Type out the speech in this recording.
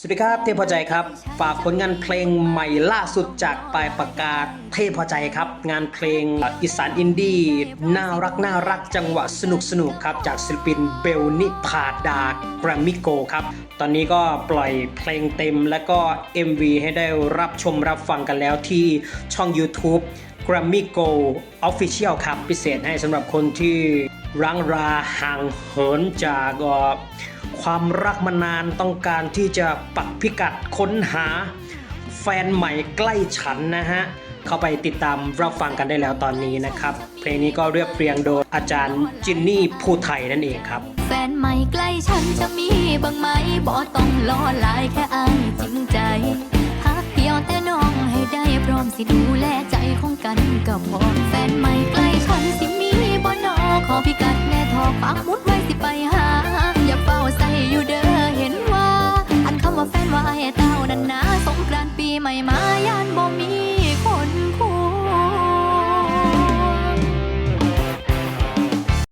สวัสดีครับเทพพอใจครับ ฝากผลงานเพลงใหม่ล่าสุดจากปลายปากกาเทพพอใจครับ งานเพลงอีสานอินดี้น่ารักน่ารักจังหวะสนุกสนุกครับ จากศิลปินเบลนิพาดาแกรมมิโกครับ ตอนนี้ก็ปล่อยเพลงเต็มและก็ MV ให้ได้รับชมรับฟังกันแล้วที่ช่อง YouTube Grammy Go Official ครับ พิเศษให้สำหรับคนที่รังราห่างเหินจาก ความรักมานานต้องการที่จะปักพิกัดค้นหา แฟนใหม่ใกล้ฉันนะฮะ เข้าไปติดตามรับฟังกันได้แล้วตอนนี้นะครับ เพลงนี้ก็เรียบเรียงโดยอาจารย์จินนี่ภูไทยนั่นเองครับ แฟนใหม่ใกล้ฉันจะมีบ้างไหมบ่ต้องรอหลายแค่อายจริงใจหักเพียวแต่น้องให้ได้พร้อมสิดูแลใจของกันก็พอแฟนใหม่ใกล้ฉันสิมีบ่นอขอพิกัดแน่ทอปักมุด นั้นนะสงกรานต์ปีใหม่มาย่านบ่มี